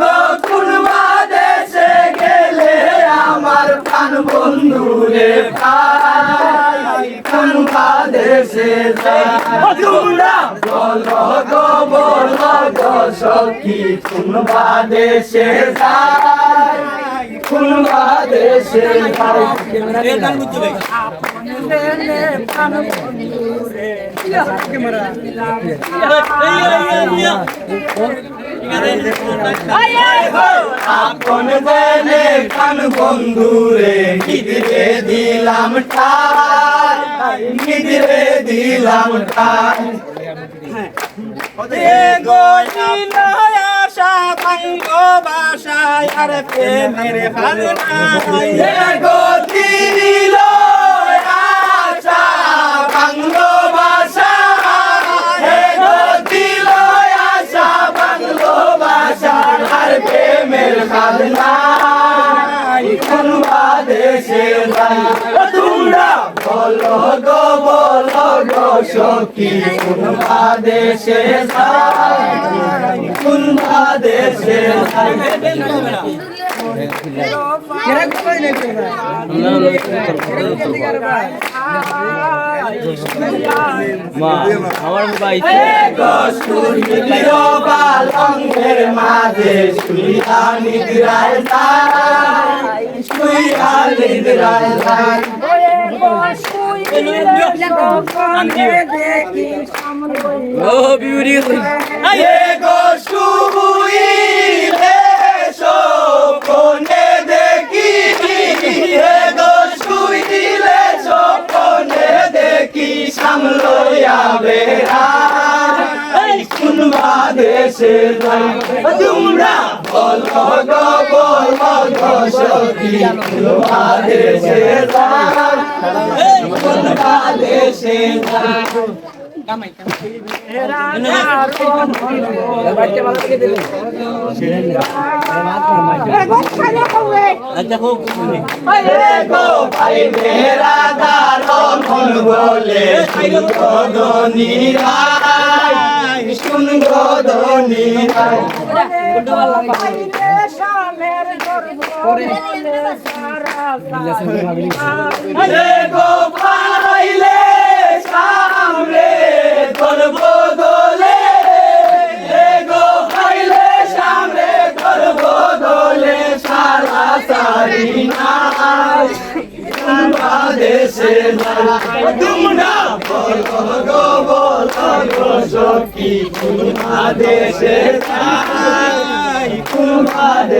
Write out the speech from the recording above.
গো কোন আদেশে গেলে আমার প্রাণ বন্ধু রে ভাই আপন কান বন্ধু রে নিদিরে দিলাম ঠাই নিদিরে দিলাম ঠাই এ গতি দিল আশা বাংলো বাসা হে গতি আশা বাংলো বাসা আর প্রেমের খাদনা কোন বাদেশে তোমরা বলো গো বলো গো সখী যাই কোন আমার ভাই মাঝে গো শুইলে সপনে দেখি সামলইয়া বেড়া কোন বাদেশে যাই তোমরা বলো বলো গো সখী কোন আচ্ছা হোক গো সুন্দনী রায় বাংলাদেশে তোমরা বলো গো বলো গো সখী বাংলাদেশে যাই বাংলাদেশে